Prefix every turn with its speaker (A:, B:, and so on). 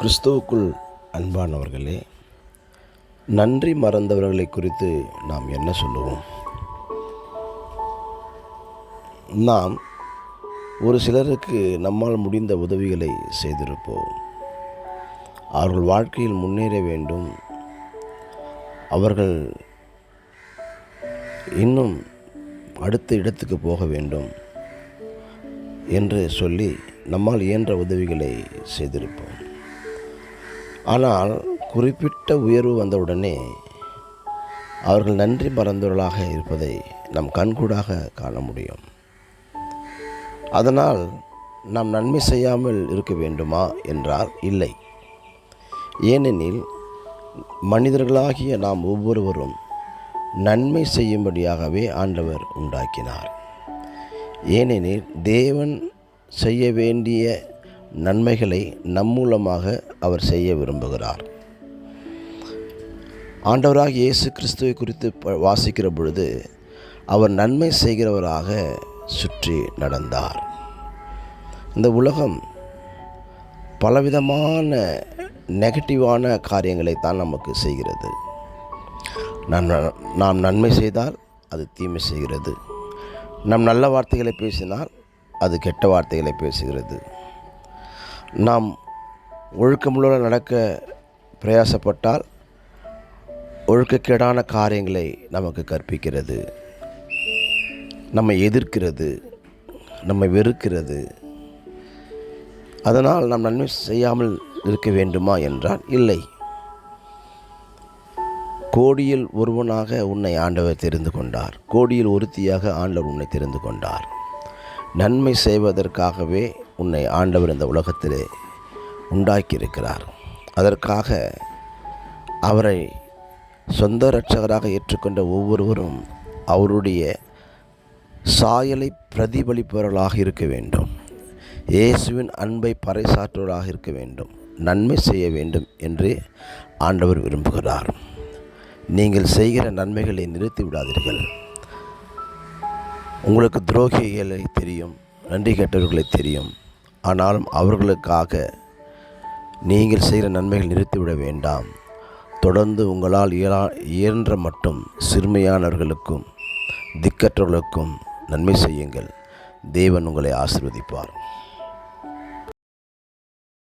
A: கிறிஸ்துவுக்குள் அன்பானவர்களே நன்றி மறந்தவர்களை குறித்து நாம் என்ன சொல்லுவோம்? நாம் ஒரு சிலருக்கு நம்மால் முடிந்த உதவிகளை செய்திருப்போம். அவர்கள் வாழ்க்கையில் முன்னேற வேண்டும். அவர்கள் இன்னும் அடுத்த இடத்துக்கு போக வேண்டும் என்று சொல்லி நம்மால் இயன்ற உதவிகளை செய்திருப்போம். ஆனால் குறிப்பிட்ட உயர்வு வந்தவுடனே அவர்கள் நன்றி மறந்தவர்களாக இருப்பதை நம் கண்கூடாக காண முடியும். அதனால் நாம் நன்மை செய்யாமல் இருக்க வேண்டுமா? என்றால் இல்லை. ஏனெனில் மனிதர்களாகிய நாம் ஒவ்வொருவரும் நன்மை செய்யும்படியாகவே ஆண்டவர் உண்டாக்கினார். ஏனெனில் தேவன் செய்ய வேண்டிய நன்மைகளை நம் மூலமாக அவர் செய்ய விரும்புகிறார். ஆண்டவராக இயேசு கிறிஸ்துவை குறித்து வாசிக்கிற பொழுது அவர் நன்மை செய்கிறவராக சுற்றி நடந்தார். இந்த உலகம் பலவிதமான நெகட்டிவான காரியங்களை தான் நமக்கு செய்கிறது. நாம் ந- நாம் நன்மை செய்தால் அது தீமை செய்கிறது. நம் நல்ல வார்த்தைகளை பேசினால் அது கெட்ட வார்த்தைகளை பேசுகிறது. நாம் ஒழுக்கமுள்ள நடக்க பிரயாசப்பட்டால் ஒழுக்கக்கேடான காரியங்களை நமக்கு கற்பிக்கிறது. நம்மை எதிர்க்கிறது. நம்மை வெறுக்கிறது. அதனால் நாம் நன்மை செய்யாமல் இருக்க வேண்டுமா என்றால் இல்லை. கோடியில் ஒருவனாக உன்னை ஆண்டவர் தெரிந்து கொண்டார். கோடியில் ஒருத்தியாக ஆண்டவர் உன்னை தெரிந்து கொண்டார். நன்மை செய்வதற்காகவே உன்னை ஆண்டவர் இந்த உலகத்திலே உண்டாக்கியிருக்கிறார். அதற்காக அவரை சொந்த இரட்சகராக ஏற்றுக்கொண்ட ஒவ்வொருவரும் அவருடைய சாயலை பிரதிபலிப்பவர்களாக இருக்க வேண்டும். இயேசுவின் அன்பை பறைசாற்றுவராக இருக்க வேண்டும். நன்மை செய்ய வேண்டும் என்று ஆண்டவர் விரும்புகிறார். நீங்கள் செய்கிற நன்மைகளை நிறுத்தி விடாதீர்கள். உங்களுக்கு துரோகிகளை தெரியும் நன்றி கெட்டவர்களை தெரியும். ஆனாலும் அவர்களுக்காக நீங்கள் செய்கிற நன்மைகள் நிறுத்திவிட வேண்டாம். தொடர்ந்து உங்களால் இயலா இயன்ற மட்டும் சிறுமையானவர்களுக்கும் திக்கற்றவர்களுக்கும் நன்மை செய்யுங்கள். தேவன் உங்களை ஆசிர்வதிப்பார்.